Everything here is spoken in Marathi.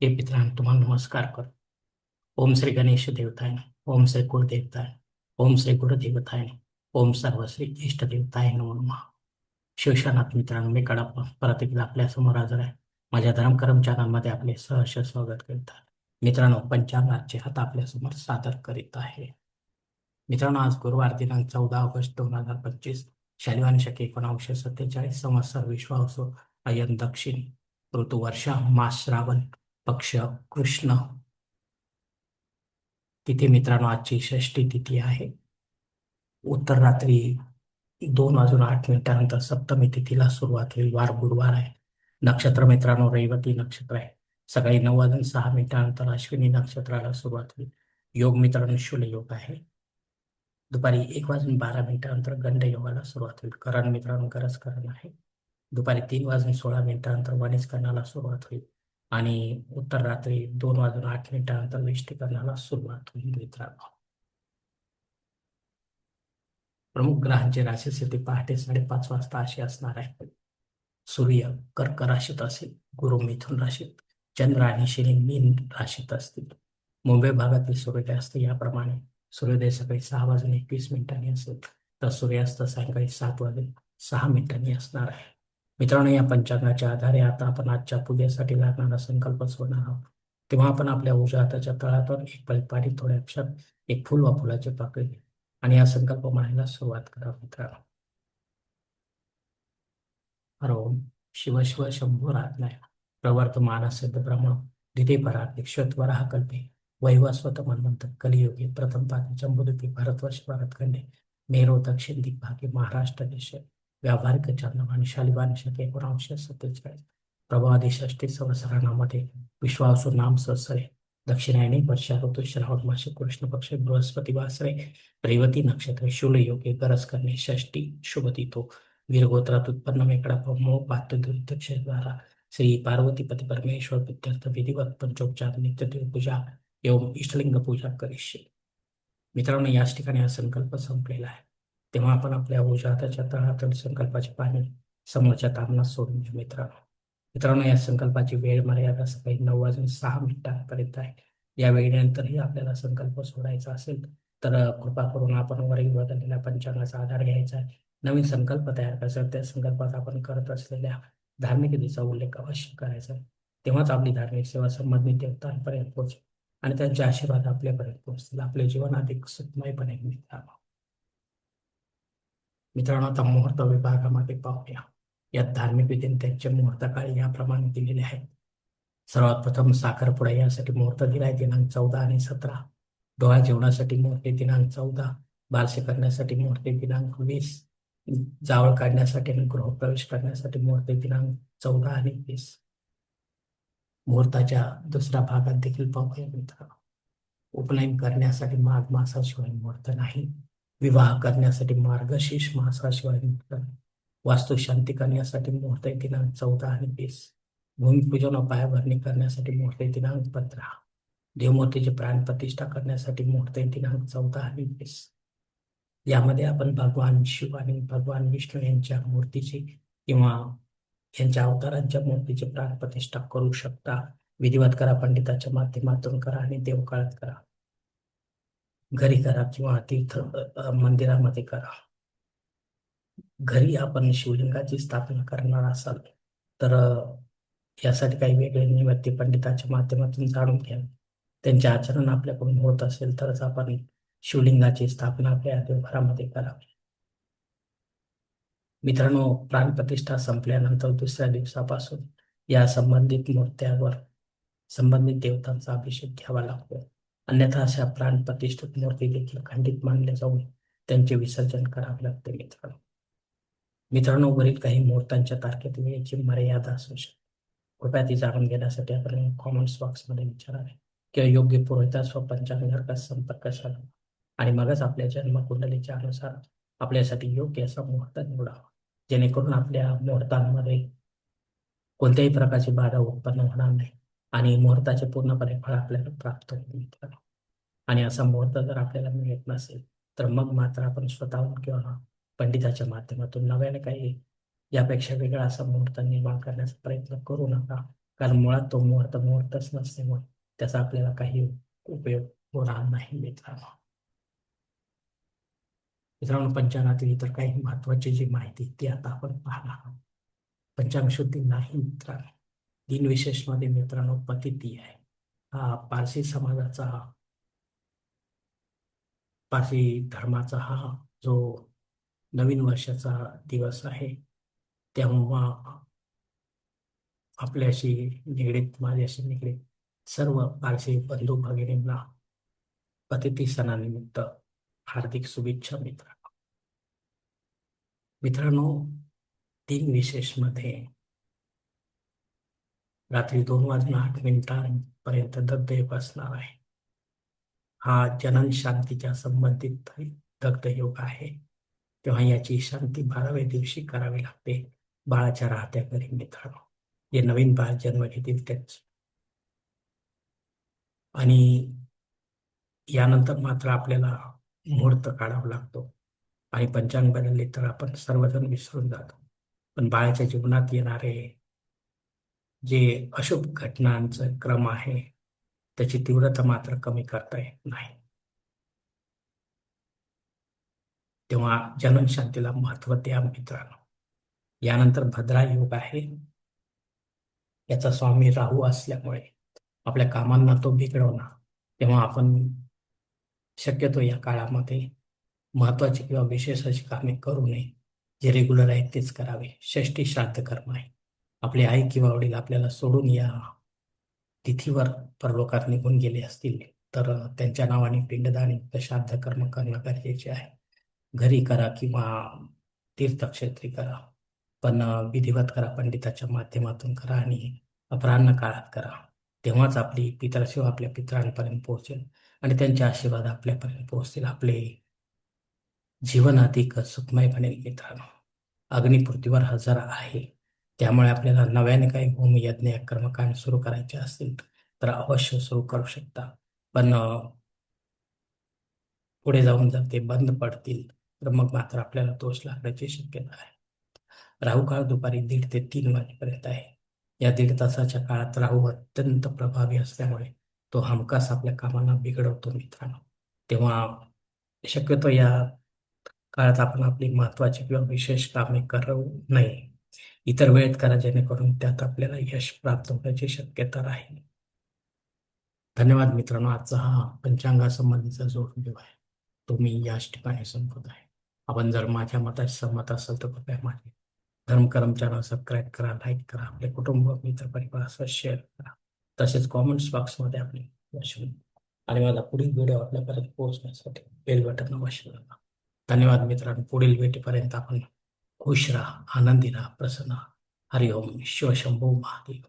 हे मित्रांनो तुम्हाला नमस्कार कर ओम श्री गणेश देवताय ओम श्री कुलदेवताय ओम श्री गुरुदेवताय ओम सर्वश्री इष्ट देवताय नमः शिवशानाथ मित्रांनो मी कडा परत एकदा आपल्यासमोर हजर आहे. माझ्या धर्मकर्म चॅनलमध्ये आपले सहर्ष स्वागत करीत. आहे मित्रांनो पंचांगाचे हात आपल्यासमोर सादर करीत आहे. मित्रांनो आज गुरुवार दिनांक चौदा ऑगस्ट दोन हजार पंचवीस शनिवार शके एकोणावीसशे सत्तेचाळीस संवत्सर विश्वासो अयन दक्षिण ऋतू वर्षा मास श्रावण पक्ष कृष्ण. तिथे मित्रांनो आजची षष्टी तिथी आहे. उत्तर रात्री दोन वाजून आठ मिनिटानंतर सप्तमी तिथीला सुरुवात होईल. वार गुरुवार आहे. नक्षत्र मित्रांनो रैवती नक्षत्र आहे. सकाळी नऊ वाजून सहा मिनिटानंतर अश्विनी नक्षत्राला सुरुवात होईल. योग मित्रांनो शुल योग आहे. दुपारी एक वाजून बारा मिनिटानंतर गंड योगाला सुरुवात होईल. करण मित्रांनो गरज करण आहे. दुपारी तीन वाजून सोळा मिनिटानंतर वणिज करणाला सुरुवात होईल. आणि उत्तर रात्री दोन वाजून आठ मिनिटानंतर विष्टीकरणाला सुरुवात होईल मित्रांनो. प्रमुख ग्रहांची राशी स्थिती पहाटे साडेपाच वाजता अशी असणार आहे. सूर्य कर्क राशीत असेल गुरु मिथुन राशीत चंद्र आणि शनी मीन राशीत असतील. मुंबई भागातील सूर्योदयास्त याप्रमाणे सूर्योदय सकाळी सहा वाजून एकवीस मिनिटांनी असेल तर सूर्यास्त सायंकाळी सात वाजून सहा मिनिटांनी असणार आहे. मित्रांनो या पंचांगाच्या आधारे आता आपण आजच्या पूजेसाठी लागणारा संकल्प सोडणार आहोत. तेव्हा आपण आपल्या उजव्या हाताच्या तळावर एक पळी पाणी थोड्या अक्षर एक फुल व फुलाचे पाकळी आणि हा संकल्प म्हणायला सुरुवात करा मित्रांनो. हरोम शिव शिव शंभू राजनाय प्रवर्तमान मानसिद्ध ब्रह्मण दिदे परात हा कल्पे. वैवस्वत मनवंत कलियुगे. प्रथम पादी चंबुदुपी भारतवर्ष भारतखंडे. मेरो दक्षिण दिग्भागे महाराष्ट्र देश. व्यावहारिक चंद्रमान शालिबान शके एकोणावीसशे सत्तेचाळीस. प्रभावादी षष्टी संवत्सरामध्ये विश्वासू नाम सहसरे दक्षिणायनी वर्षा ऋतू श्रावण मासे कृष्ण पक्ष बृहस्पती वासरे. रेवती नक्षत्र शूल योगे गरज करणे षष्टी शुभ तिथो वीरगोत्रात उत्पन्न मेकडा मो पात्र श्री पार्वती पती परमेश्वर विद्यार्थ विधिवत पंचोपचार नित्यदेव पूजा. एवं इष्टलिंग पूजा करिष्ये. मित्रांनो याच ठिकाणी हा संकल्प संपलेला आहे. तेव्हा आपण आपल्या ओझ्या हाताच्या तळातळ संकल्पाची पाणी समोरच्या तामनात सोडून घ्या मित्रांनो. मित्रांनो या संकल्पाची वेळ मर्यादा सकाळी नऊ वाजून सहा मिनिटांपर्यंत आहे. या वेळेनंतरही आपल्याला संकल्प सोडायचा असेल तर कृपा करून आपण वरील बदललेल्या पंचांगाचा आधार घ्यायचा आहे. नवीन संकल्प तयार करायचा त्या संकल्पात आपण करत असलेल्या धार्मिक उल्लेख अवश्य करायचा तेव्हाच आपली धार्मिक सेवा संबंधित देवतांपर्यंत पोहोचेल आणि त्यांचे आशीर्वाद आपल्यापर्यंत पोहोचतील. आपले जीवन अधिक सुखमयपणे मित्रांनो. मित्रांनो आता मुहूर्त विभागामध्ये पाहूया. यात धार्मिक विधीन त्यांचे मुहूर्त काळ याप्रमाणे दिलेले आहेत. सर्वात प्रथम साखरपुडा यासाठी मुहूर्त दिलाय दिनांक चौदा आणि सतरा. डोळा जेवणासाठी मुहूर्ते दिनांक चौदा. बारसे करण्यासाठी मुहूर्ते दिनांक वीस. जावळ काढण्यासाठी आणि गृहप्रवेश करण्यासाठी मुहूर्त दिनांक चौदा आणि वीस. मुहूर्ताच्या दुसऱ्या भागात देखील पाहूया मित्र उपनयन करण्यासाठी माघ मासाशिवाय मुहूर्त नाही. विवाह करण्यासाठी मार्गशीर्ष महासाशिवाय वास्तू शांती करण्यासाठी मुहूर्त दिनांक चौदा आणि वीस. भूमिपूजन व पायाभरणी करण्यासाठी मुहूर्त दिनांक पंधरा. देवमूर्तीची प्राणप्रतिष्ठा करण्यासाठी मुहूर्त दिनांक चौदा आणि वीस. यामध्ये आपण भगवान शिव आणि भगवान विष्णू यांच्या मूर्तीची किंवा यांच्या अवतारांच्या मूर्तीची प्राणप्रतिष्ठा करू शकता. विधिवत करा पंडिताच्या माध्यमातून करा आणि देवकाळात करा. घरी करा किंवा तीर्थ मंदिरामध्ये करा. घरी आपण शिवलिंगाची स्थापना करणार असाल तर यासाठी काही वेगळे निमित्त पंडिताच्या माध्यमातून जाणून घ्या. त्यांचे आचरण आपल्याकडून होत असेल तरच आपण शिवलिंगाची स्थापना आपल्या देवघरामध्ये करावी मित्रांनो प्राणप्रतिष्ठा संपल्यानंतर दुसऱ्या दिवसापासून या संबंधित मूर्त्यावर संबंधित देवतांचा अभिषेक घ्यावा लागतो. अन्यथा अशा प्राण प्रतिष्ठित मूर्ती देखील खंडित मानले जाऊन त्यांचे विसर्जन करावे लागते मित्रांनो. मित्रांनो वरील काही मुहूर्तांच्या तारखेत वेळेची मर्यादा असू शकते. कृपया ती जाणून घेण्यासाठी आपण कॉमेंट्स बॉक्समध्ये विचारावे. किंवा योग्य पुरोहितास व पंचांगारका संपर्क साधावा. आणि मगच आपल्या जन्मकुंडलीच्या अनुसार आपल्यासाठी योग्य असा मुहूर्त निवडावा. जेणेकरून आपल्या मुहूर्तांमध्ये कोणत्याही प्रकारची बाधा उत्पन्न होणार नाही. आणि मुहूर्ताचे पूर्णपणे फळ आपल्याला प्राप्त होईल आणि असा मुहूर्त जर आपल्याला मिळत नसेल तर मग मात्र आपण स्वतःहून किंवा पंडिताच्या माध्यमातून नव्याने काही यापेक्षा वेगळा असा मुहूर्त निर्माण करण्याचा प्रयत्न करू नका. कारण मुळात तो मुहूर्त मुहूर्तच नसल्यामुळे त्याचा आपल्याला काही उपयोग होणार नाही मित्रांनो. मित्रांनो पंचांगातील इतर काही महत्वाची जी माहिती ती आता आपण पाहणार आहोत. पंचांग शुद्धी नाही मित्रांनो. दिनविशेषमध्ये मित्रांनो पतिती आहे. हा पारसी समाजाचा पारसी धर्माचा हा जो नवीन वर्षाचा दिवस आहे तेव्हा आपल्याशी निगडीत माझ्याशी निगडीत सर्व पारसी बंधू भगिनींना पतिती सणानिमित्त हार्दिक शुभेच्छा मित्रांनो. मित्रांनो तीन विशेषमध्ये रात्री दोन वाजून आठ मिनिटांपर्यंत दग्धयोग असणार आहे. हा जनन शांतीच्या संबंधित दग्धयोग आहे. तेव्हा याची शांती बाराव्या दिवशी करावी लागते. बाळाच्या राहत्या घरी मित्रांनो. जे नवीन बाळ जन्म घेतील त्याच आणि यानंतर मात्र आपल्याला मुहूर्त काढावा लागतो. आणि पंचांग बदलले तर आपण सर्वजण विसरून जातो. पण बाळाच्या जीवनात येणारे जे अशुभ घटनांचा क्रम आहे त्याची तीव्रता मात्र कमी करता येत नाही. तेव्हा जनन शांतीला महत्त्व द्या मित्रांनो. यानंतर भद्रा योग आहे. याचा स्वामी राहू असल्यामुळे आपल्या कामांना तो बिघडवणार तेव्हा आपण शक्यतो या काळामध्ये महत्वाची किंवा विशेष अशी कामे करू नये जे रेग्युलर आहेत तेच करावे. षष्टी श्राद्ध कर्म आहे. आपले आई किंवा वडील आपल्याला सोडून या तिथीवर परलोकात निघून गेले असतील तर त्यांच्या नावाने पिंडदान श्राद्ध कर्म करणं गरजेचे आहे. घरी करा किंवा तीर्थक्षेत्री करा पण विधिवत करा पंडिताच्या माध्यमातून करा आणि अपराह्न काळात करा. तेव्हाच आपली पितरशिव आपल्या पितरांपर्यंत पोहोचेल आणि त्यांचे आशीर्वाद आपल्यापर्यंत पोहोचतील. आपले जीवन अधिक सुखमय बनेल मित्रांनो. अग्निपृथ्वीवर हजर आहे. त्यामुळे आपल्याला नव्याने काही होमयज्ञ कर्मकांड सुरू करायचे असतील तर अवश्य सुरू करू शकता. पण पुढे जाऊन जर ते बंद पडतील तर मग मात्र आपल्याला दोष लागण्याची शक्यता आहे. राहू काळ दुपारी दीड ते तीन वाजेपर्यंत आहे. या दीड तासाच्या काळात राहू अत्यंत प्रभावी असल्यामुळे तो हमखास आपल्या कामांना बिघडवतो मित्रांनो. तेव्हा शक्यतो या काळात आपण आपली महत्वाची किंवा विशेष कामे करू नये. इतर वेळेत करा जेणेकरून त्यात आपल्याला यश प्राप्त होण्याची शक्यता राहील. धन्यवाद मित्रांनो. आजचा हा पंचांगासंबंधीचा जो व्हिडिओ आहे. तो मी याच ठिकाणी संपत आहे. आपण जर माझ्या मताशी सहमत असेल तर कृपया माझे धर्म चॅनल सबस्क्राईब करा लाईक करा आपले कुटुंब मित्र परिवारासह शेअर करा. तसेच कॉमेंट्स बॉक्समध्ये आपले वाचून आणि माझा पुढील व्हिडिओ आपल्यापर्यंत पोहोचण्यासाठी बेल बटन वाचून धन्यवाद मित्रांनो. पुढील भेटीपर्यंत आपण खुश राहा आनंदी राहा प्रसन्न हरिओम शिवशंभो महादेव।